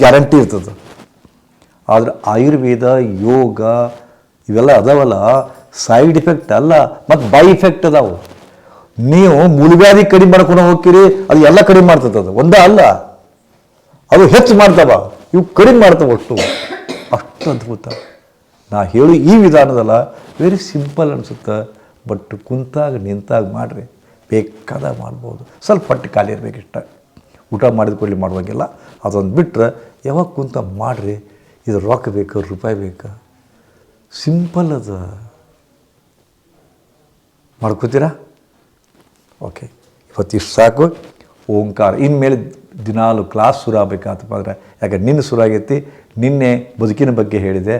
Guarantee ಇರ್ತದೆ. ಆದ್ರೆ ಆಯುರ್ವೇದ, ಯೋಗ ಇವೆಲ್ಲ ಅದಾವಲ್ಲ, ಸೈಡ್ ಇಫೆಕ್ಟ್ ಅಲ್ಲ, ಮತ್ತು ಬೈ ಇಫೆಕ್ಟ್ ಅದಾವು. ನೀವು ಮುಳುಗಾದಿ ಕಡಿಮೆ ಮಾಡ್ಕೊಂಡು ಹೋಗ್ತೀರಿ, ಅದು ಎಲ್ಲ ಕಡಿಮೆ ಮಾಡ್ತದೆ ಅದು. ಒಂದೇ ಅಲ್ಲ. ಅದು ಹೆಚ್ಚು ಮಾಡ್ತಾವ. ಇವು ಕಡಿಮೆ ಮಾಡ್ತಾವ ಅಷ್ಟು ಅಷ್ಟು ಅದ್ಭುತ. ನಾ ಹೇಳಿ ಈ ವಿಧಾನದಲ್ಲ ವೆರಿ ಸಿಂಪಲ್ ಅನಿಸುತ್ತೆ. ಬಟ್ ಕುಂತಾಗ, ನಿಂತಾಗ ಮಾಡಿರಿ. ಬೇಕಾದಾಗ ಮಾಡ್ಬೋದು. ಸ್ವಲ್ಪ ಹೊಟ್ಟೆ ಖಾಲಿ ಇರಬೇಕಿಷ್ಟ. ಊಟ ಮಾಡಿದ ಕೂಡಲೇ ಮಾಡುವಾಗೆಲ್ಲ. ಅದೊಂದು ಬಿಟ್ಟರೆ ಯಾವಾಗ ಕುಂತ ಮಾಡಿರಿ, ಇದು ರೊಕ್ಕ ಬೇಕು, ರೂಪಾಯಿ ಬೇಕಾ ಸಿಂಪಲ್ ಅದ. ಮಾಡ್ಕೋತೀರಾ? ಓಕೆ ಇವತ್ತಿಷ್ಟು ಸಾಕು. ಓಂಕಾರ. ಇನ್ಮೇಲೆ ದಿನಾಲು ಕ್ಲಾಸ್ ಶುರು ಆಗಬೇಕಂತಪ್ಪ ಅಂದರೆ ಯಾಕೆ, ನಿನ್ನೆ ಶುರು ಆಗೈತಿ. ನಿನ್ನೆ ಬದುಕಿನ ಬಗ್ಗೆ ಹೇಳಿದೆ.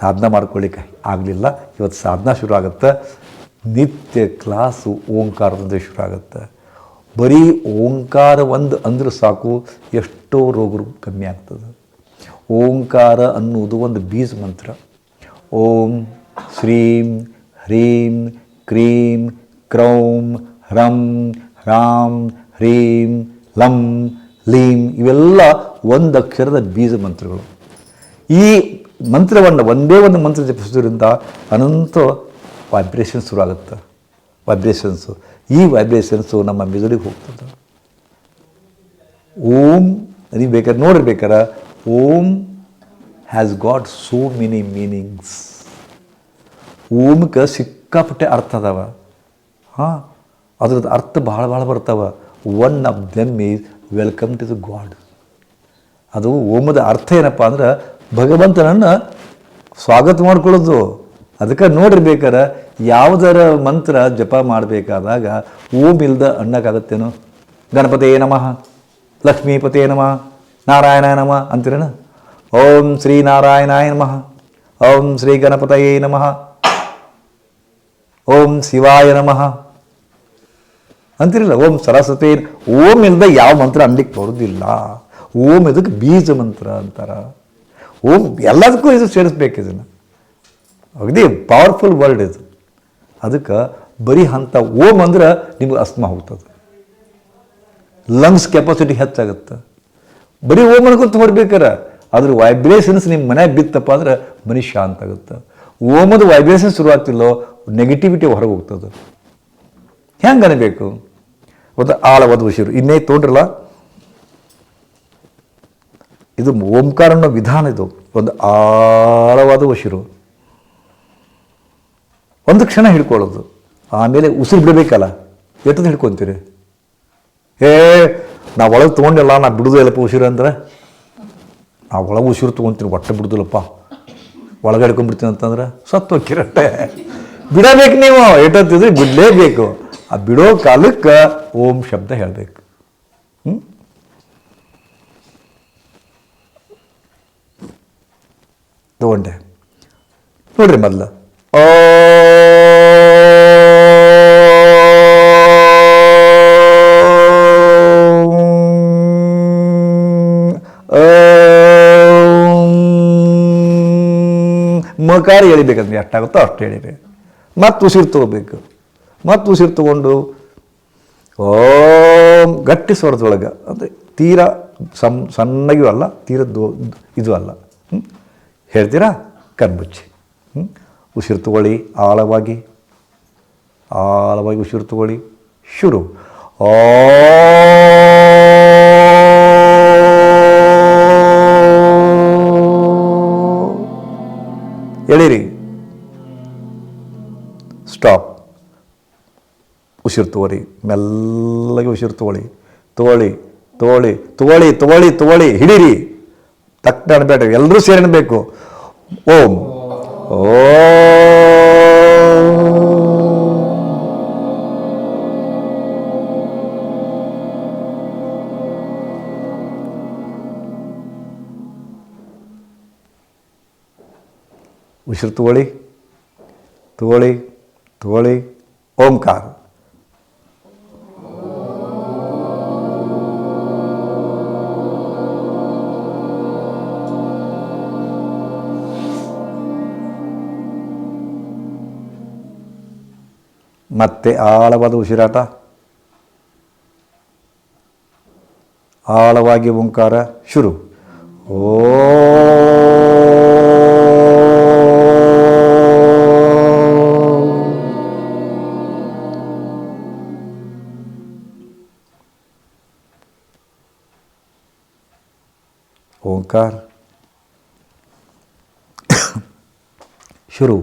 ಸಾಧನ ಮಾಡ್ಕೊಳ್ಳಿಕ್ಕೆ ಆಗಲಿಲ್ಲ. ಇವತ್ತು ಸಾಧನ ಶುರು ಆಗುತ್ತೆ. ನಿತ್ಯ ಕ್ಲಾಸು ಓಂಕಾರದಿಂದ ಶುರು ಆಗುತ್ತೆ. ಬರೀ ಓಂಕಾರ ಒಂದು ಅಂದ್ರೆ ಸಾಕು, ಎಷ್ಟೋ ರೋಗರು ಕಮ್ಮಿ ಆಗ್ತದೆ. ಓಂಕಾರ ಅನ್ನುವುದು ಒಂದು ಬೀಜ ಮಂತ್ರ. ಓಂ ಶ್ರೀಂ ಹ್ರೀಂ ಕ್ರೀಂ ಕ್ರೌಂ ಹ್ರಂ ಹ್ರಾಂ ಹ್ರೀಂ ಲಂ ಲೀಂ ಇವೆಲ್ಲ ಒಂದು ಅಕ್ಷರದ ಬೀಜ ಮಂತ್ರಗಳು. ಈ ಮಂತ್ರವನ್ನು ಒಂದೇ ಒಂದು ಮಂತ್ರ ಜಪಿಸೋದ್ರಿಂದ ಅನಂತ ವೈಬ್ರೇಷನ್ ಶುರು ಆಗುತ್ತೆ ವೈಬ್ರೇಷನ್ಸು ಈ ವೈಬ್ರೇಷನ್ಸು ನಮ್ಮ ಮೆದುಳಿಗೆ ಹೋಗ್ತದೆ. ಓಂ, ನೀವು ಬೇಕಾದ್ರೆ ನೋಡಿರ್ಬೇಕಾರೆ Om has got so many meanings ಓಮ್ಗೆ ಸಿಕ್ಕಾಪಟ್ಟೆ ಅರ್ಥ ಅದಾವ. ಹಾಂ, ಅದ್ರದ್ದು ಅರ್ಥ ಭಾಳ ಭಾಳ ಬರ್ತಾವ. One of them is welcome to the god ಅದು ಓಮದ ಅರ್ಥ ಏನಪ್ಪ ಅಂದ್ರೆ ಭಗವಂತನನ್ನು ಸ್ವಾಗತ ಮಾಡ್ಕೊಳ್ಳೋದು. ಅದಕ್ಕೆ ನೋಡಿರ್ಬೇಕಾರೆ ಯಾವುದರ ಮಂತ್ರ ಜಪ ಮಾಡಬೇಕಾದಾಗ ಓಂ ಇಲ್ದ ಅನ್ನಕ್ಕಾಗತ್ತೇನೋ ಗಣಪತಿಯೇ ನಮಃ, ಲಕ್ಷ್ಮೀಪತಿಯೇ ನಮಃ ನಾರಾಯಣ ನಮಃ ಅಂತೀರೇನ? ಓಂ ಶ್ರೀ ನಾರಾಯಣಾಯ ನಮಃ, ಓಂ ಶ್ರೀ ಗಣಪತಯೇ ನಮಃ, ಓಂ ಶಿವಾಯ ನಮಃ ಅಂತಿರಲಿಲ್ಲ ಓಂ ಸರಸ್ವತಿ ಓಂ ಇಲ್ಲದೆ ಯಾವ ಮಂತ್ರ ಅನ್ಲಿಕ್ಕೆ ಬರೋದಿಲ್ಲ. ಓಂ ಇದಕ್ಕೆ ಬೀಜ ಮಂತ್ರ ಅಂತಾರ. ಓಂ ಎಲ್ಲದಕ್ಕೂ ಇದು ಸೇರಿಸ್ಬೇಕು ಇದನ್ನು. ಅಗದಿ ಪವರ್ಫುಲ್ ವರ್ಡ್ ಇದು. ಅದಕ್ಕೆ ಬರೀ ಹಂತ ಓಮ್ ಅಂದ್ರೆ ನಿಮ್ಗೆ ಅಸ್ಮ ಹೋಗ್ತದೆ. ಲಂಗ್ಸ್ ಕೆಪಾಸಿಟಿ ಹೆಚ್ಚಾಗುತ್ತೆ. ಬರೀ ಓಮ್ ಅನ್ಕೊಂತ ಹೊರಬೇಕಾರೆ ಅದ್ರ ವೈಬ್ರೇಷನ್ಸ್ ನಿಮ್ಮ ಮನೆ ಬಿತ್ತಪ್ಪ ಅಂದ್ರೆ ಮನಿ ಶಾಂತ ಆಗುತ್ತೆ ಓಮದ ವೈಬ್ರೇಷನ್ ಶುರು ಆಗ್ತಿಲ್ಲೋ ನೆಗೆಟಿವಿಟಿ ಹೊರಗೆ ಹೋಗ್ತದೆ. ಹೆಂಗೆ ಅನ್ಬೇಕು? ಒಂದು ಆಳವಾದ ಉಸಿರು ಇನ್ನೇ ತೊಗೊಂಡ್ರಲ್ಲ? ಇದು ಓಂಕಾರ ಅನ್ನೋ ವಿಧಾನ ಇದು. ಒಂದು ಆಳವಾದ ಉಸಿರು ಒಂದು ಕ್ಷಣ ಹಿಡ್ಕೊಳ್ಳೋದು. ಆಮೇಲೆ ಉಸಿರು ಬಿಡಬೇಕಲ್ಲ, ಎತ್ತದ ಹಿಡ್ಕೊತೀರಿ. ಏ, ನಾ ಒಳಗೆ ತೊಗೊಂಡಿಲ್ಲ, ನಾ ಬಿಡುದು ಉಸಿರು ಅಂದ್ರೆ? ನಾ ಒಳಗೆ ಉಸಿರು ತೊಗೊಂತೀನಿ ಒಟ್ಟೆ ಬಿಡುದಿಲ್ಲಪ್ಪ. ಒಳಗೆ ಹಿಡ್ಕೊಂಡ್ಬಿಡ್ತೀನಿ ಅಂತಂದ್ರೆ, ಸತ್ತು ಹೋಗಿರಟ್ಟೆ ಬಿಡಬೇಕು ನೀವು ಎಷ್ಟೊತ್ತಿದ್ರೆ ಬಿಡಲೇಬೇಕು. ಆ ಬಿಡೋ ಕಾಲಕ್ಕೆ ಓಂ ಶಬ್ದ ಹೇಳಬೇಕು. ಹ್ಞೂ ತಗೊಂಡೆ. ನೋಡ್ರಿ ಮೊದಲು. ಮಕಾರ ಎಳಿಬೇಕಂದ್ರೆ ಎಷ್ಟಾಗುತ್ತೋ ಅಷ್ಟು ಎಳಿಬೇಕು ಮತ್ತು ಉಸಿರು ತಗೋಬೇಕು. ಮತ್ತು ಉಸಿರು ತಗೊಂಡು ಓಂ ಗಟ್ಟಿ ಸ್ವರದೊಳಗೆ ಅಂದರೆ ತೀರಾ ಸಮ್ ಸಣ್ಣಗೂ ಅಲ್ಲ, ತೀರ ದೋ, ಇದು ಅಲ್ಲ. ಹ್ಞೂ ಹೇಳ್ತೀರಾ? ಕಣ್ಮುಚ್ಚಿ. ಹ್ಞೂ ಉಸಿರು ತಗೊಳ್ಳಿ, ಆಳವಾಗಿ. ಆಳವಾಗಿ ಉಸಿರು ತಗೊಳ್ಳಿ. ಶುರು. ಓ ಎಳೀರಿ. ಸ್ಟಾಪ್ ಉಸಿರು ತಗೋರಿ ಮೆಲ್ಲಗೆ ಉಸಿರು ತಗೊಳ್ಳಿ ತೋಳಿ ತೋಳಿ ತಗೊಳ್ಳಿ ತೋಳಿ ತೋಳಿ, ಹಿಡೀರಿ. ತಕ್ಕ ಅನ್ಬೇಡ ಎಲ್ಲರೂ ಸೇರಿನಬೇಕು. ಓಂ. ಓ. ಉಸಿರು ತಗೊಳ್ಳಿ ತಗೊಳ್ಳಿ ತಗೊಳ್ಳಿ. ಓಂಕಾರ. ಮತ್ತೆ ಆಳವಾದ ಉಸಿರಾಟ. ಆಳವಾಗಿ ಓಂಕಾರ ಶುರು. ಓ ओंकार शुरू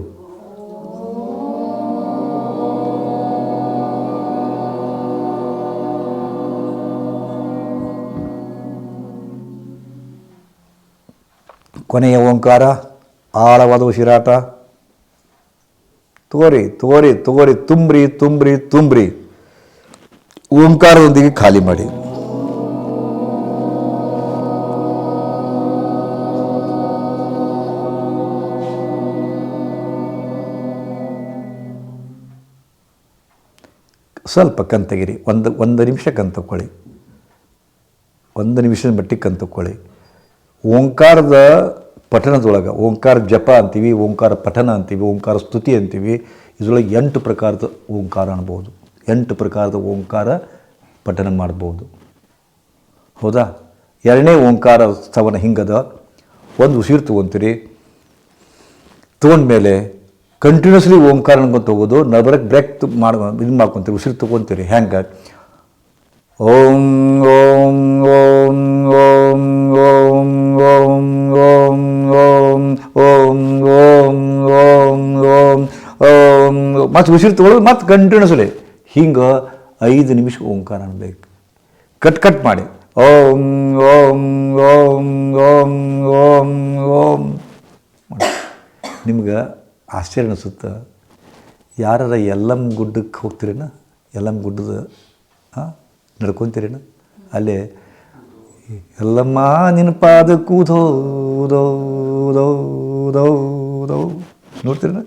ಕೊನೆಯ ಓಂಕಾರ ಆಳವಾದ ಉಸಿರಾಟ ತೋರಿ ತೋರಿ ತೋರಿ ತುಂಬ್ರಿ ತುಂಬ್ರಿ ತುಂಬ್ರಿ ಓಂಕಾರದೊಂದಿಗೆ ಖಾಲಿ ಮಾಡಿ ಸ್ವಲ್ಪ ಕಂತಗಿರಿ ಒಂದು ಒಂದು ನಿಮಿಷ ಕಂತುಕೊಳ್ಳಿ ಒಂದು ನಿಮಿಷದ ಮಟ್ಟಿಗೆ ಕಂತುಕೊಳ್ಳಿ ಓಂಕಾರದ ಪಠಣದೊಳಗೆ, ಓಂಕಾರ ಜಪ ಅಂತೀವಿ, ಓಂಕಾರ ಪಠಣ ಅಂತೀವಿ, ಓಂಕಾರ ಸ್ತುತಿ ಅಂತೀವಿ, ಇದರೊಳಗೆ ಎಂಟು ಪ್ರಕಾರದ ಓಂಕಾರ ಅನ್ಬೋದು. ಎಂಟು ಪ್ರಕಾರದ ಓಂಕಾರ ಪಠನ ಮಾಡ್ಬೋದು. ಹೌದಾ? ಎರಡನೇ ಓಂಕಾರ ಸ್ತವನ ಹಿಂಗದ, ಒಂದು ಉಸಿರು ತೊಗೊತೀರಿ. ತೊಗೊಂಡ್ಮೇಲೆ ಕಂಟಿನ್ಯೂಸ್ಲಿ ಓಂಕಾರ ಅನ್ಕೊಂತ ಹೋಗೋದು ನಬರಕ್ಕೆ ಬ್ರೇಕ್ ಮಾಡ್ ಇದು ಮಾಡ್ಕೊತೀರಿ ಉಸಿರು ತೊಗೊತೀರಿ ಹೆಂಗೆ ಓಂ ಓಂ ಓಂ ಓಂ ಓಂ ಓಂ ಓಂ ಓಂ ಓಂ ಓಂ ಓಂ ಓಂ ಓಂ ಮತ್ತು ಉಸಿರು ತೊಗೊಳ್ಳೋದು ಮತ್ತು ಕಂಟಿನ್ಯೂಸ್ಲಿ ಹಿಂಗೆ ಐದು ನಿಮಿಷ ಓಂಕಾರ ಅನ್ಬೇಕು ಕಟ್ ಕಟ್ ಮಾಡಿ ಓಂ ಓಂ ಓಂ ಓಂ ಓಂ ಓಂ ನಿಮ್ಗೆ ಆಶ್ಚರ್ಯ ಅನಿಸುತ್ತೆ, ಯಾರಾರ ಎಲ್ಲಮ್ ಗುಡ್ಡಕ್ಕೆ ಹೋಗ್ತೀರೇನ? ಎಲ್ಲಮ್ ಗುಡ್ಡದ ಹಾಂ ನಡ್ಕೊತೀರೇನ? ಅಲ್ಲೇ, ಎಲ್ಲಮ್ಮ ನಿನ್ನ ಪಾದ ಕೂದೋ ನೋಡ್ತೀರೇನ?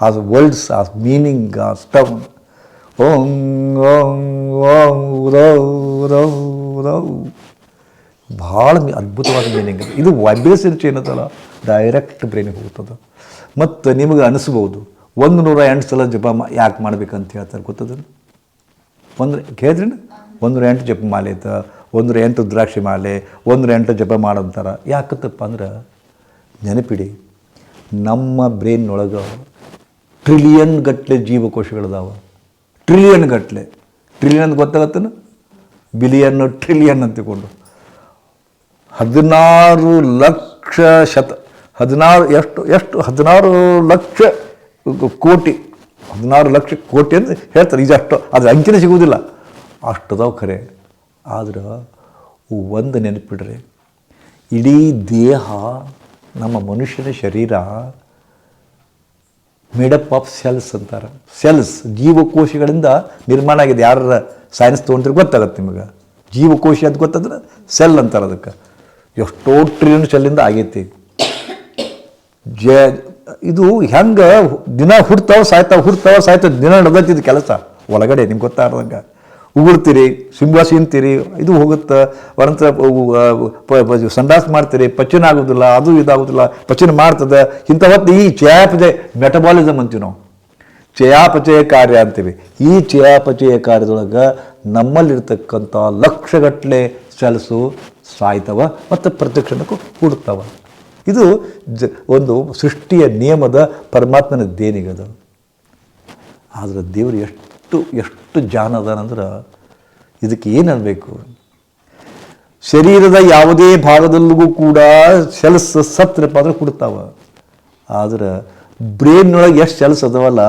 ಆ ವರ್ಲ್ಡ್ಸ್ ಆ ಮೀನಿಂಗ್ ಆ ಸ್ಟವ್ ಓಂ ಓಂ ಓಂ ಉದೋ ಭಾಳ ಅದ್ಭುತವಾದ ಮೀನಿಂಗ್. ಇದೆ ಇದು ವೈಬ್ರೇಷನ್ ಏನದಲ್ಲ ಡೈರೆಕ್ಟ್ ಬ್ರೈನಿಗೆ ಹೋಗ್ತದೆ. ಮತ್ತು ನಿಮಗೆ ಅನಿಸ್ಬೋದು. ಒಂದು ನೂರ ಎಂಟು ಸಲ ಜಪ ಮಾ ಯಾಕೆ ಮಾಡ್ಬೇಕಂತ ಹೇಳ್ತಾರೆ ಗೊತ್ತದ ಒಂದು ಕೇಳಿದ್ರಿ ಒಂದು ಎಂಟು ಜಪ ಮಾಲೆ ಐತ ಒಂದು ಎಂಟು ದ್ರಾಕ್ಷಿ ಮಾಲೆ, ಒಂದು ಎಂಟು ಜಪ ಮಾಡಂತಾರ ಯಾಕತ್ತಪ್ಪ ಅಂದ್ರೆ ನೆನಪಿಡಿ, ನಮ್ಮ ಬ್ರೈನ್ನೊಳಗೆ ಟ್ರಿಲಿಯನ್ ಗಟ್ಟಲೆ ಜೀವಕೋಶಗಳಿದಾವೆ. ಟ್ರಿಲಿಯನ್ ಗಟ್ಟಲೆ ಟ್ರಿಲಿಯನ್ ಅಂತ ಗೊತ್ತಾಗತ್ತೇನು? ಬಿಲಿಯನ್ ಟ್ರಿಲಿಯನ್ ಅಂತ ಹದಿನಾರು ಲಕ್ಷ ಶತ ಹದಿನಾರು, ಎಷ್ಟು ಎಷ್ಟು, ಹದಿನಾರು ಲಕ್ಷ ಕೋಟಿ, ಹದಿನಾರು ಲಕ್ಷ ಕೋಟಿ ಅಂತ ಹೇಳ್ತಾರೆ. ಈಗ ಅಷ್ಟು ಅದು ಅಂಕಿನೇ ಸಿಗುವುದಿಲ್ಲ. ಅಷ್ಟದಾವ್ ಖರೆ ಆದ್ರೆ ಒಂದು ನೆನಪಿಡ್ರಿ, ಇಡೀ ದೇಹ ನಮ್ಮ ಮನುಷ್ಯನ ಶರೀರ ಮೇಡಪ್ ಆಫ್ ಸೆಲ್ಸ್ ಅಂತಾರೆ. ಸೆಲ್ಸ್ ಜೀವಕೋಶಗಳಿಂದ ನಿರ್ಮಾಣ ಆಗಿದೆ. ಯಾರ ಸೈನ್ಸ್ ತೊಗೊಂಡ್ರೆ ಗೊತ್ತಾಗತ್ತೆ ನಿಮಗೆ. ಜೀವಕೋಶ ಅಂತ ಗೊತ್ತಂದ್ರೆ ಸೆಲ್ ಅಂತಾರೆ ಅದಕ್ಕೆ. ಎಷ್ಟೋ ಟ್ರಿಲಿಯನ್ ಸೆಲ್ಲಿಂದ ಆಗೈತಿ. ಜ, ಇದು ಹೆಂಗೆ ದಿನ ಹುಡ್ತಾವ, ಸಾಯ್ತಾವ ಹುಡ್ತಾವ, ಸಾಯ್ತಾವ, ದಿನ ನಡೆದೈತಿದ್ದು ಕೆಲಸ. ಒಳಗಡೆ ನಿಮ್ಗೆ ಗೊತ್ತಾಗ್ದಂಗೆ. ಉಗುಳ್ತೀರಿ ಸಿಂಬಾಸಿ ಅಂತೀರಿ ಇದು ಹೋಗುತ್ತೆ. ವರಂತ ಸಂಡಾಸ್ ಮಾಡ್ತೀರಿ, ಪಚನ ಆಗೋದಿಲ್ಲ, ಅದು ಇದಾಗೋದಿಲ್ಲ, ಪಚನ ಮಾಡ್ತದೆ. ಇಂಥ ಹೊತ್ತು ಈ ಚಯಾಪಚಯ ಮೆಟಬಾಲಿಸಮ್ ಅಂತೀವಿ ನಾವು. ಚಯಾಪಚಯ ಕಾರ್ಯ ಅಂತೀವಿ. ಈ ಚಯಾಪಚಯ ಕಾರ್ಯದೊಳಗೆ ನಮ್ಮಲ್ಲಿರ್ತಕ್ಕಂಥ ಲಕ್ಷಗಟ್ಟಲೆ ಸೆಲ್ಸು ಸಾಯ್ತವ ಮತ್ತು ಪ್ರತಿಕ್ಷಣಕ್ಕೂ ಹುಡ್ತಾವ. ಇದು ಜ, ಒಂದು ಸೃಷ್ಟಿಯ ನಿಯಮದ ಪರಮಾತ್ಮನ ದೇನಿಗದು ಆದರೆ ದೇವರು ಎಷ್ಟು ಎಷ್ಟು ಜಾನ ಅದಾನಂದ್ರೆ ಇದಕ್ಕೆ ಏನು ಅನ್ಬೇಕು? ಶರೀರದ ಯಾವುದೇ ಭಾಗದಲ್ಲಿಗೂ ಕೂಡ ಸೆಲ್ಸ್ ಸತ್ರಪ್ಪ ಅಂದ್ರೆ ಕೊಡ್ತಾವ ಆದ್ರೆ ಬ್ರೇನ್ನೊಳಗೆ ಎಷ್ಟು ಸೆಲ್ಸ್ ಅದಾವಲ್ಲ,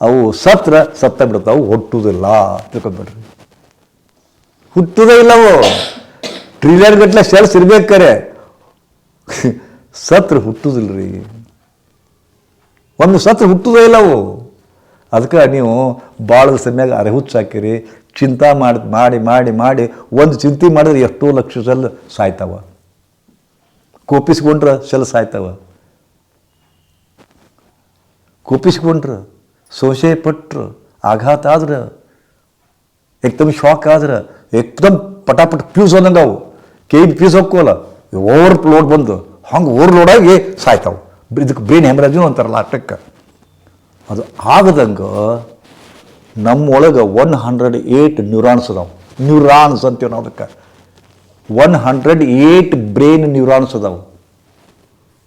ಅವು ಸತ್ರ ಸತ್ತ ಬಿಡ್ತಾವು ಹುಟ್ಟುವುದಿಲ್ಲ ತಿಳ್ಕೊಂಬಿಡ್ರಿ ಹುಟ್ಟುವುದೇ ಇಲ್ಲವು? ಟ್ರಿಲಿಯನ್ ಗಟ್ಟಲೆ ಸೆಲ್ಸ್ ಇರ್ಬೇಕಾರೆ ಸತ್ರ ಹುಟ್ಟುದಿಲ್ಲರಿ ಒಂದು ಸತ್ರ ಹುಟ್ಟುದೇ ಇಲ್ಲ ಅವು. ಅದಕ್ಕೆ ನೀವು ಭಾಳ ಸಮಯಾಗ ಅರೆ ಹುಚ್ಚು ಹಾಕಿರಿ, ಚಿಂತಾ ಮಾಡಿ ಮಾಡಿ ಮಾಡಿ ಮಾಡಿ ಒಂದು ಚಿಂತೆ ಮಾಡಿದ್ರೆ ಎಷ್ಟೋ ಲಕ್ಷ ಸೆಲ್ ಸಾಯ್ತಾವ. ಕೋಪಿಸ್ಕೊಂಡ್ರೆ ಸೆಲ್ ಸಾಯ್ತಾವ. ಕೋಪಿಸ್ಕೊಂಡ್ರೆ ಸಂಶಯ ಪಟ್ರು ಆಘಾತ ಆದ್ರೆ ಏಕ್ದಮ್ ಶಾಕ್ ಆದ್ರೆ ಏಕ್ದಮ್ ಪಟಾಪಟ್ ಪ್ಯೂಸ್ ಅನ್ನಂಗೆ ಅವು. ಕೈ ಫ್ಯೂಸ್ ಹಾಕೋಲ್ಲ ಓವರ್ ಲೋಡ್ ಬಂದು. ಹಂಗೆ ಓವರ್ ಸಾಯ್ತಾವೆ. ಇದಕ್ಕೆ ಬ್ರೈನ್ ಹೆಮ್ರಾಜು ಅಂತಾರಲ್ಲ ಅಷ್ಟಕ್ಕೆ ಅದು ಆಗದಂಗೆ ನಮ್ಮೊಳಗೆ ಒನ್ ಹಂಡ್ರೆಡ್ ಏಯ್ಟ್ ನ್ಯೂರಾನ್ಸ್ ಅದಾವೆ. ನ್ಯೂರಾನ್ಸ್ ಅಂತೀವಿ ನಾವು ಅದಕ್ಕೆ. One hundred eight brain neurons ಅದಾವೆ.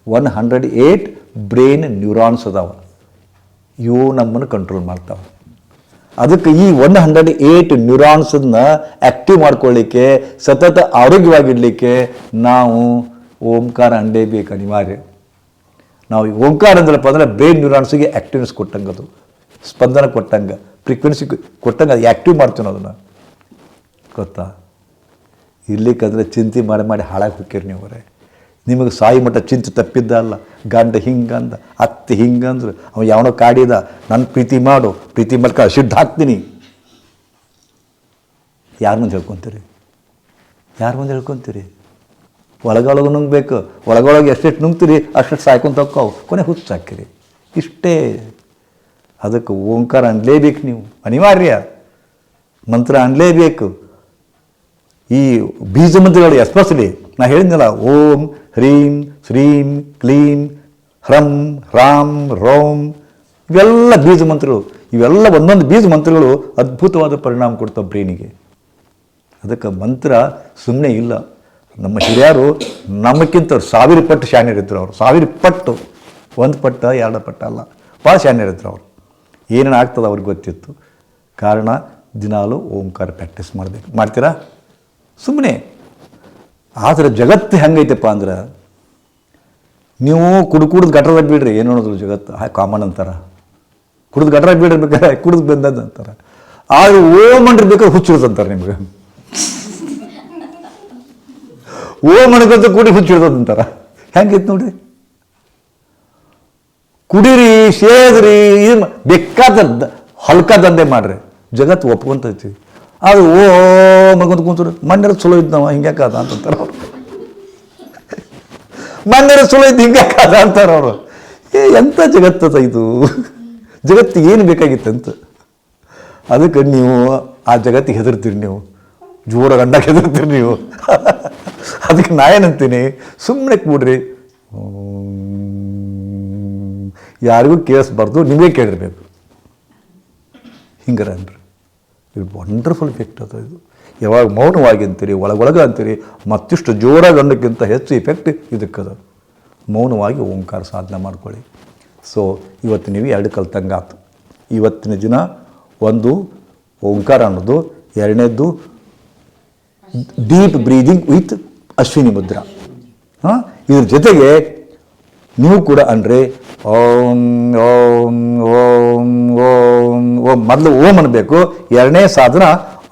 One hundred eight brain neurons ಅದಾವೆ. ಇವು ನಮ್ಮನ್ನು ಕಂಟ್ರೋಲ್ ಮಾಡ್ತಾವೆ. ಅದಕ್ಕೆ ಈ ಒನ್ ಹಂಡ್ರೆಡ್ ಏಯ್ಟ್ ನ್ಯೂರಾನ್ಸನ್ನ ಆ್ಯಕ್ಟಿವ್ ಮಾಡ್ಕೊಳ್ಳಿಕ್ಕೆ ಸತತ ಆರೋಗ್ಯವಾಗಿಡಲಿಕ್ಕೆ ನಾವು ಓಂಕಾರ ಅಂಡೇ ಬೇಕು ಅನಿವಾರ್ಯ. ನಾವು ಈ ಓಂಕಾರ ಅಂದ್ರಪ್ಪ ಅಂದರೆ ಬ್ರೈನ್ ನ್ಯೂರಾನ್ಸಿಗೆ ಆ್ಯಕ್ಟಿವ್ನೆಸ್ ಕೊಟ್ಟಂಗೆ ಅದು. ಸ್ಪಂದನ ಕೊಟ್ಟಂಗೆ ಫ್ರೀಕ್ವೆನ್ಸಿ ಕೊಟ್ಟಂಗೆ ಅದು ಆ್ಯಕ್ಟಿವ್ ಮಾಡ್ತೀವಿ ನಾವು ಅದನ್ನು. ಗೊತ್ತಾ? ಇರ್ಲಿಕ್ಕಂದರೆ ಚಿಂತೆ ಮಾಡಿ ಮಾಡಿ ಹಾಳಾಗಿ ಹೋಗಿರಿ ನೀವು ಅವರೇ. ನಿಮಗೆ ಸಾಯಿ ಮಟ್ಟ ಚಿಂತೆ ತಪ್ಪಿದ್ದ ಅಲ್ಲ. ಗಂಡ ಹಿಂಗಂದ, ಅತ್ತೆ ಹಿಂಗಂದ್ರು, ಅವ ಯಾವನೋ ಕಾಡಿದ ನನ್ನ ಪ್ರೀತಿ ಮಾಡು, ಪ್ರೀತಿ ಮಾಡ್ಕ ಅಶುದ್ಧ ಹಾಕ್ತೀನಿ. ಯಾರು ಮುಂದೆ ಹೇಳ್ಕೊತೀರಿ? ಯಾರು ಮುಂದೆ ಹೇಳ್ಕೊತೀರಿ? ಒಳಗೊಳಗೆ ನುಂಗ್ಬೇಕು. ಒಳಗೊಳಗೆ ಎಷ್ಟೆಷ್ಟು ನುಂಗ್ತೀರಿ, ಅಷ್ಟೆಷ್ಟು ಸಾಯ್ಕೊಂತ ಹೋಗ್ಕಾವು ಕೊನೆ ಹುಚ್ಚು ಹಾಕಿರಿ ಇಷ್ಟೇ. ಅದಕ್ಕೆ ಓಂಕಾರ ಅನ್ಲೇಬೇಕು ನೀವು. ಅನಿವಾರ್ಯ. ಮಂತ್ರ ಅನ್ಲೇಬೇಕು. ಈ ಬೀಜ ಮಂತ್ರಗಳು ಎಸ್ಪೆಷಲಿ ನಾ ಹೇಳಿದ್ನಲ್ಲ, ಓಂ, ಹ್ರೀಂ, ಶ್ರೀಂ, ಕ್ಲೀಂ, ಹ್ರಂ ರಾಮ್ ರೋಂ, ಇವೆಲ್ಲ ಬೀಜ ಮಂತ್ರಗಳು. ಇವೆಲ್ಲ ಒಂದೊಂದು ಬೀಜ ಮಂತ್ರಗಳು ಅದ್ಭುತವಾದ ಪರಿಣಾಮ ಕೊಡ್ತಾವೆ ಬ್ರೈನಿಗೆ. ಅದಕ್ಕೆ ಮಂತ್ರ ಸುಮ್ಮನೆ ಇಲ್ಲ. ನಮ್ಮ ಹಿರಿಯರು ನಮಗಿಂತ ಸಾವಿರ ಪಟ್ಟು ಶಾಣ್ಯರಿದ್ದರು ಅವರು. ಸಾವಿರ ಪಟ್ಟು, ಒಂದು ಪಟ್ಟ, ಎರಡು ಪಟ್ಟ ಅಲ್ಲ. ಭಾಳ ಶಾಣ್ಯರಿದ್ದರು ಅವರು. ಏನೇನು ಆಗ್ತದೆ ಅವ್ರಿಗೆ ಗೊತ್ತಿತ್ತು. ಕಾರಣ, ದಿನಾಲು ಓಂಕಾರ ಪ್ರಾಕ್ಟೀಸ್ ಮಾಡಬೇಕು. ಮಾಡ್ತೀರಾ? ಸುಮ್ಮನೆ ಆದರೆ ಜಗತ್ತು ಹೆಂಗೈತಪ್ಪ ಅಂದ್ರೆ, ನೀವು ಕುಡು ಕುಡ್ದು ಗಟ್ರದ ಬಿಡ್ರಿ ಏನು ಅನ್ನೋದು ಜಗತ್ತು? ಕಾಮನ್ ಅಂತಾರ. ಕುಡಿದು ಗಟ್ರ ಬಿಡ್ರಿ ಬೇಕಾದ್ರೆ, ಕುಡಿದು ಬಂದದ್ದು ಅಂತಾರೆ. ಆದ್ರೆ ಓಮ್ ಅಂಡ್ರಿ ಬೇಕಾದ್ರೆ ಹುಚ್ಚಿಡ್ತಂತಾರೆ ನಿಮ್ಗೆ. ಓಮ್ ಅನ್ಕೊಂತ ಕೂಡಿ ಹುಚ್ಚಿಡ್ದಂತಾರ ಹೆಂಗಿತ್ತು ನೋಡ್ರಿ? ಕುಡೀರಿ, ಸೇದ್ರಿ, ಇದು ಬೇಕಾದ ಹಲ್ಕ ದಂಧೆ ಮಾಡ್ರಿ. ಜಗತ್ತು ಒಪ್ಕೊಂತೈತಿ. ಅದು ಓ ಮನ್ಕೊಂತ ಕೂತ್ರು, ಮಣ್ಣೆರ ಚಲೋ ಇದ್ದು ನಾವು ಹಿಂಗ್ಯಾಕಾದ ಅಂತಂತಾರೆ ಅವರು. ಮಣ್ಣೆರ ಚಲೋ ಇದ್ದು ಹಿಂಗ್ಯಾಕಾದ ಅಂತಾರೆ ಅವರು. ಏ ಎಂಥ ಜಗತ್ತದ ಇದು? ಜಗತ್ತು ಏನು ಬೇಕಾಗಿತ್ತಂತ ಅದಕ್ಕೆ ನೀವು ಆ ಜಗತ್ತಿಗೆ ಹೆದರ್ತೀರಿ ನೀವು. ಜೋರ ಗಂಡಕ್ಕೆ ಹೆದರ್ತೀರಿ ನೀವು. ಅದಕ್ಕೆ ನಾ ಸುಮ್ಮನೆ ಕೂಡ್ರಿ. ಯಾರಿಗೂ ಕೇಳಿಸ್ಬಾರ್ದು, ನಿಮಗೆ ಕೇಳಿರ್ಬೇಕು. ಹಿಂಗಾರ ಇದು ವಂಡರ್ಫುಲ್ ಇಫೆಕ್ಟ್ ಅದು, ಇದು. ಯಾವಾಗ ಮೌನವಾಗಿ ಅಂತೀರಿ, ಒಳಗೊಳಗ ಅಂತೀರಿ, ಮತ್ತಿಷ್ಟು ಜೋರಾಗಿ ಅನ್ನೋಕ್ಕಿಂತ ಹೆಚ್ಚು ಇಫೆಕ್ಟ್ ಇದಕ್ಕದ ಮೌನವಾಗಿ ಓಂಕಾರ ಸಾಧನೆ ಮಾಡ್ಕೊಳ್ಳಿ. ಸೊ ಇವತ್ತು ನೀವು ಎರಡು ಕಲ್ತಂಗಾತು ಇವತ್ತಿನ ದಿನ ಒಂದು ಓಂಕಾರ ಅನ್ನೋದು ಎರಡನೇದು deep breathing with Ashwini mudra. ಹಾಂ? ಇದ್ರ ಜೊತೆಗೆ ನೀವು ಕೂಡ ಅಂದರೆ ಓಂ ಓಂ ಓಂ ಓಂ ಓಂ. ಮೊದಲು ಓಂ ಅನ್ನಬೇಕು ಎರಡನೇ ಸಾಧನ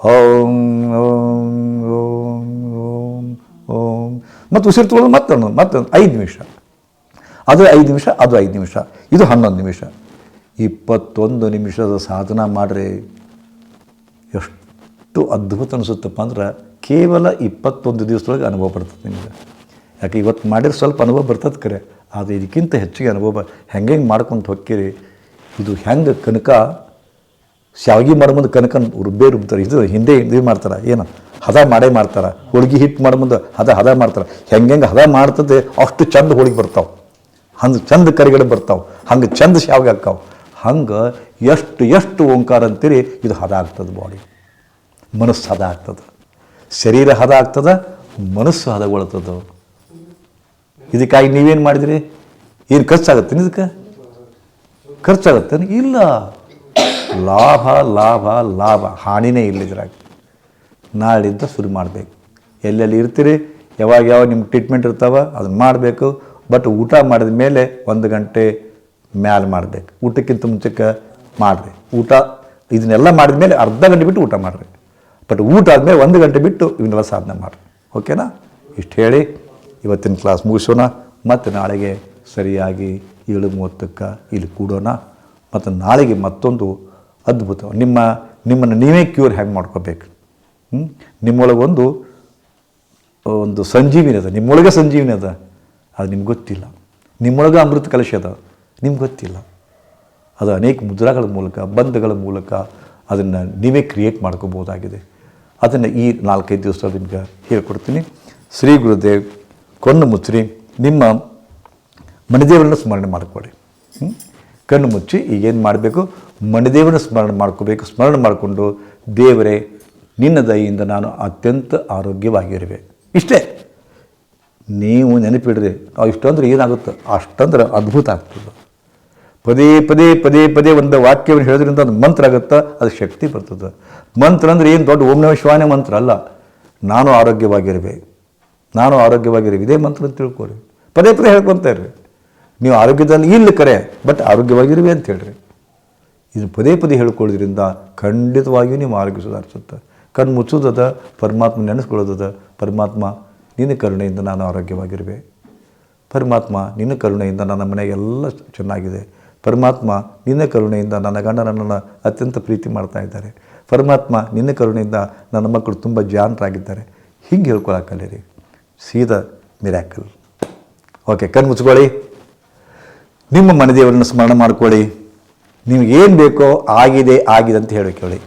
ಓಂ ಓಂ ಓಂ ಓಂ ಓಂ. ಮತ್ತು ಉಸಿರು ತಗೊಳ್ಳೋದು ಮತ್ತೊಂದು ಮತ್ತೊಂದು. ಐದು ನಿಮಿಷ. ಅದು ಐದು ನಿಮಿಷ, ಅದು ಐದು ನಿಮಿಷ. ಇದು ಹನ್ನೊಂದು ನಿಮಿಷ. ಇಪ್ಪತ್ತೊಂದು ನಿಮಿಷದ ಸಾಧನ ಮಾಡ್ರಿ. ಎಷ್ಟು ಅದ್ಭುತ ಅನಿಸುತ್ತಪ್ಪ ಅಂದ್ರೆ ಕೇವಲ ಇಪ್ಪತ್ತೊಂದು ದಿವಸದೊಳಗೆ ಅನುಭವ ಬರ್ತದೆ ನಿಮಗೆ. ಯಾಕೆ ಇವತ್ತು ಮಾಡಿದ್ರೆ ಸ್ವಲ್ಪ ಅನುಭವ ಬರ್ತದೆ ಕರೆ, ಆದರೆ ಇದಕ್ಕಿಂತ ಹೆಚ್ಚಿಗೆ ಅನುಭವ ಹೆಂಗೆ ಹೆಂಗೆ ಮಾಡ್ಕೊಂತ ಹೊಕ್ಕಿರಿ? ಇದು ಹೆಂಗೆ ಕನಕ, ಶಾವಿಗೆ ಮಾಡೋ ಮುಂದೆ ಕನಕ ರುಬ್ಬೇ ರುಬ್ತಾರೆ. ಇದು ಹಿಂದೆ ಇದು ಮಾಡ್ತಾರೆ. ಏನು? ಹದ ಮಾಡೇ ಮಾಡ್ತಾರೆ. ಹೋಳಿಗೆ ಹಿಟ್ಟು ಮಾಡೋ ಮುಂದೆ ಹದ ಹದ ಮಾಡ್ತಾರೆ. ಹೆಂಗೆ ಹೆಂಗೆ ಹದ ಮಾಡ್ತದೆ ಅಷ್ಟು ಚಂದ ಹೋಳಿಗೆ ಬರ್ತಾವೆ. ಹಂಗೆ ಚಂದ ಕರಿಗಡೆ ಬರ್ತಾವೆ. ಹಂಗೆ ಚಂದ ಶಾವಿಗೆ ಹಾಕ್ತಾವೆ ಹಂಗೆ ಎಷ್ಟು ಎಷ್ಟು ಓಂಕಾರ ಅಂತೀರಿ, ಇದು ಹದ ಆಗ್ತದೆ ಬಾಡಿ. ಮನಸ್ಸು ಹದ ಆಗ್ತದೆ ಶರೀರ ಹದ ಆಗ್ತದೆ ಮನಸ್ಸು ಹದಗೊಳ್ತದೆ. ಇದಕ್ಕಾಗಿ ನೀವೇನು ಮಾಡಿದಿರಿ? ಏನು ಖರ್ಚಾಗತ್ತೆ ಇದಕ್ಕೆ ಖರ್ಚಾಗತ್ತೆ ಇಲ್ಲ. ಲಾಭ ಲಾಭ ಲಾಭ. ಹಾನಿನೇ ಇಲ್ಲ ಇದ್ರಾಗ. ನಾಳಿದ್ದ ಶುರು ಮಾಡಬೇಕು. ಎಲ್ಲೆಲ್ಲಿ ಇರ್ತೀರಿ? ಯಾವಾಗ ಯಾವಾಗ ನಿಮ್ಮ ಟ್ರೀಟ್ಮೆಂಟ್ ಇರ್ತಾವ ಅದನ್ನ ಮಾಡಬೇಕು. ಬಟ್ ಊಟ ಮಾಡಿದ ಮೇಲೆ ಒಂದು ಗಂಟೆ ಮ್ಯಾಲೆ ಮಾಡಬೇಕು. ಊಟಕ್ಕಿಂತ ಮುಂಚೆಕ್ಕೆ ಮಾಡಿರಿ. ಊಟ, ಇದನ್ನೆಲ್ಲ ಮಾಡಿದ ಮೇಲೆ ಅರ್ಧ ಗಂಟೆ ಬಿಟ್ಟು ಊಟ ಮಾಡಿರಿ. ಬಟ್ ಊಟ ಆದಮೇಲೆ ಒಂದು ಗಂಟೆ ಬಿಟ್ಟು ಇವನ್ನೆಲ್ಲ ಸಾಧನೆ ಮಾಡಿ. ಓಕೆನಾ ಇಷ್ಟು ಹೇಳಿ. ಇವತ್ತಿನ ಕ್ಲಾಸ್ ಮುಗಿಸೋಣ. ಮತ್ತು ನಾಳೆಗೆ ಸರಿಯಾಗಿ ಏಳು ಮೂವತ್ತಕ್ಕೆ ಇಲ್ಲಿ ಕೂಡೋಣ. ಮತ್ತು ನಾಳೆಗೆ ಮತ್ತೊಂದು ಅದ್ಭುತ. ನಿಮ್ಮ, ನಿಮ್ಮನ್ನು ನೀವೇ ಕ್ಯೂರ್ ಹ್ಯಾಂಗೆ ಮಾಡ್ಕೋಬೇಕು? ನಿಮ್ಮೊಳಗೊಂದು ನಿಮ್ಮೊಳಗೆ ಒಂದು ಒಂದು ಸಂಜೀವಿನಿ ಅದ. ನಿಮ್ಮೊಳಗೆ ಸಂಜೀವಿನಿ ಅದ. ಅದು ನಿಮ್ಗೆ ಗೊತ್ತಿಲ್ಲ. ನಿಮ್ಮೊಳಗೆ ಅಮೃತ ಕಲಶ ಅದ. ನಿಮ್ಗೆ ಗೊತ್ತಿಲ್ಲ. ಅದು ಅನೇಕ ಮುದ್ರಾಗಳ ಮೂಲಕ, ಬಂಧಗಳ ಮೂಲಕ ಅದನ್ನು ನೀವೇ ಕ್ರಿಯೇಟ್ ಮಾಡ್ಕೋಬೋದಾಗಿದೆ ಅದನ್ನು ಈ ನಾಲ್ಕೈದು ದಿವಸ ನಿಮ್ಗೆ ಹೇಳ್ಕೊಡ್ತೀನಿ ಶ್ರೀ ಗುರುದೇವ್, ಕಣ್ಣು ಮುಚ್ಚಿರಿ, ನಿಮ್ಮ ಮಣಿದೇವರನ್ನ ಸ್ಮರಣೆ ಹ್ಮ್? ಕಣ್ಣು ಮುಚ್ಚಿ ಈಗೇನು ಮಾಡಬೇಕು? ಮಣಿದೇವರನ್ನ ಸ್ಮರಣೆ ಮಾಡ್ಕೋಬೇಕು. ಸ್ಮರಣೆ ಮಾಡಿಕೊಂಡು, ದೇವರೇ, ನಿನ್ನ ದಯೆಯಿಂದ ನಾನು ಅತ್ಯಂತ ಆರೋಗ್ಯವಾಗಿರುವೆ. ಇಷ್ಟೇ. ನೀವು ನೆನಪಿಡ್ರಿ. ಇಷ್ಟಂದ್ರೆ ಏನಾಗುತ್ತೆ? ಅಷ್ಟಂದ್ರೆ ಅದ್ಭುತ ಆಗ್ತದೆ. ಪದೇ ಪದೇ ಪದೇ ಪದೇ ಒಂದು ವಾಕ್ಯವನ್ನು ಹೇಳೋದ್ರಿಂದ ಅದು ಮಂತ್ರ ಆಗುತ್ತೆ? ಅದು ಶಕ್ತಿ ಬರ್ತದೆ. ಮಂತ್ರ ಅಂದರೆ ಏನು ದೊಡ್ಡ ಓಂ ನಮ ಮಂತ್ರ ಅಲ್ಲ. ನಾನು ಆರೋಗ್ಯವಾಗಿರಬೇಕು. ನಾನು ಆರೋಗ್ಯವಾಗಿರಬೇಕು. ಇದೇ ಮಂತ್ರ ಅಂತ ತಿಳ್ಕೊರಿ ಪದೇ ಪದೇ ಹೇಳ್ಕೊತ ಇರ್ರಿ. ನೀವು ಆರೋಗ್ಯದಲ್ಲಿ ಇಲ್ಲ ಕರೆ, ಬಟ್ ಆರೋಗ್ಯವಾಗಿರುವೆ ಅಂತ ಹೇಳ್ರಿ. ಇದು ಪದೇ ಪದೇ ಹೇಳ್ಕೊಳ್ಳೋದ್ರಿಂದ ಖಂಡಿತವಾಗಿಯೂ ನೀವು ಆರೋಗ್ಯ ಸುಧಾರಿಸುತ್ತೆ. ಕಣ್ಣು ಮುಚ್ಚೋದದ, ಪರಮಾತ್ಮ ನೆನೆಸ್ಕೊಳ್ಳೋದದ, ಪರಮಾತ್ಮ ನಿನ್ನ ಕರುಣೆಯಿಂದ ನಾನು ಆರೋಗ್ಯವಾಗಿರುವೆ ಪರಮಾತ್ಮ ನಿನ್ನ ಕರುಣೆಯಿಂದ ನನ್ನ ಮನೆಗೆಲ್ಲ ಚೆನ್ನಾಗಿದೆ. ಪರಮಾತ್ಮ ನಿನ್ನ ಕರುಣೆಯಿಂದ ನನ್ನ ಗಂಡ ನನ್ನನ್ನು ಅತ್ಯಂತ ಪ್ರೀತಿ ಮಾಡ್ತಾ ಇದ್ದಾರೆ. ಪರಮಾತ್ಮ ನಿನ್ನ ಕರುಣೆಯಿಂದ ನನ್ನ ಮಕ್ಕಳು ತುಂಬ ಜಾಣರಾಗಿದ್ದಾರೆ ಹಿಂಗೆ ಹೇಳ್ಕೊಳಕ್ಕಲ್ಲಿ ಸೀದಾ ಮಿರಾಕಲ್. ಓಕೆ, ಕಣ್ಣು ಮುಚ್ಕೊಳ್ಳಿ. ನಿಮ್ಮ ಮನೆದೇವರನ್ನು ಸ್ಮರಣೆ ಮಾಡ್ಕೊಳ್ಳಿ. ನಿಮಗೇನು ಬೇಕೋ ಆಗಿದೆ ಆಗಿದೆ ಅಂತ ಹೇಳಿ ಕೇಳಿ.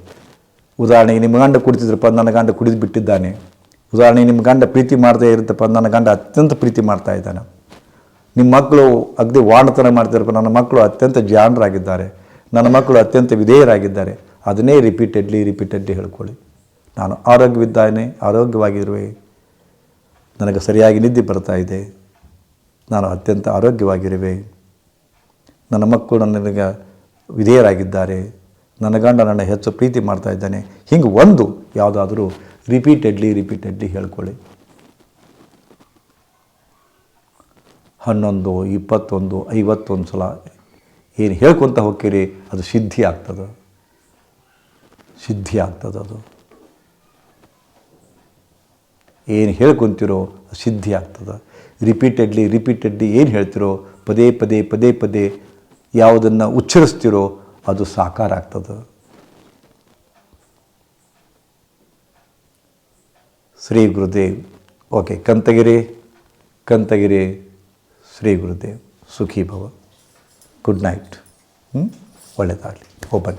ಉದಾಹರಣೆಗೆ ನಿಮ್ಮ ಗಂಡ ಕುಡಿತಿದ್ರಪ್ಪ, ನನ್ನ ಗಂಡ ಕುಡಿದು ಬಿಟ್ಟಿದ್ದಾನೆ. ಉದಾಹರಣೆಗೆ ನಿಮ್ಮ ಗಂಡ ಪ್ರೀತಿ ಮಾಡದೇ ಇರುತ್ತಪ್ಪ, ನನ್ನ ಗಂಡ ಅತ್ಯಂತ ಪ್ರೀತಿ ಮಾಡ್ತಾ ಇದ್ದಾನೆ. ನಿಮ್ಮ ಮಕ್ಕಳು ಅಗದಿ ವಾಣತನ ಮಾಡ್ತಿರಪ್ಪ. ನನ್ನ ಮಕ್ಕಳು ಅತ್ಯಂತ ಜಾಣರಾಗಿದ್ದಾರೆ. ನನ್ನ ಮಕ್ಕಳು ಅತ್ಯಂತ ವಿಧೇಯರಾಗಿದ್ದಾರೆ. ಅದನ್ನೇ ರಿಪೀಟೆಡ್ಲಿ ರಿಪೀಟೆಡ್ಲಿ ಹೇಳ್ಕೊಳ್ಳಿ. ನಾನು ಆರೋಗ್ಯವಿದ್ದಾನೆ, ಆರೋಗ್ಯವಾಗಿರುವೆ. ನನಗೆ ಸರಿಯಾಗಿ ನಿದ್ದೆ ಬರ್ತಾ ಇದೆ. ನಾನು ಅತ್ಯಂತ ಆರೋಗ್ಯವಾಗಿರುವೆ. ನನ್ನ ಮಕ್ಕಳು ನನಗೆ ವಿಧೇಯರಾಗಿದ್ದಾರೆ. ನನ್ನ ಗಂಡ ನನ್ನ ಹೆಚ್ಚು ಪ್ರೀತಿ ಮಾಡ್ತಾ ಇದ್ದಾನೆ. ಹಿಂಗೆ ಒಂದು ಯಾವುದಾದರೂ ರಿಪೀಟೆಡ್ಲಿ ರಿಪೀಟೆಡ್ಲಿ ಹೇಳ್ಕೊಳ್ಳಿ. ಹನ್ನೊಂದು, ಇಪ್ಪತ್ತೊಂದು, ಐವತ್ತೊಂದು ಸಲ ಏನು ಹೇಳ್ಕೊತ ಹೋಗ್ತೀರಿ, ಅದು ಸಿದ್ಧಿ ಆಗ್ತದೆ. ಸಿದ್ಧಿ ಆಗ್ತದೆ ಅದು. ಏನು ಹೇಳ್ಕೊತಿರೋ ಸಿದ್ಧಿ ಆಗ್ತದೆ. ರಿಪೀಟೆಡ್ಲಿ ರಿಪೀಟೆಡ್ಲಿ ಏನು ಹೇಳ್ತಿರೋ, ಪದೇ ಪದೇ ಪದೇ ಪದೇ ಯಾವುದನ್ನು ಉಚ್ಚರಿಸ್ತಿರೋ ಅದು ಸಾಕಾರ ಆಗ್ತದೆ. ಶ್ರೀ ಗುರುದೇವ್, ಓಕೆ, ಕಂತಗಿರಿ ಕಂತಗಿರಿ. ಶ್ರೀ ಗುರುದೇವ್ ಸುಖಿ ಭವ ಗುಡ್ ನೈಟ್ ಹ್ಞೂ ಒಳ್ಳೆಯದಾಗಲಿ ಓಪನ್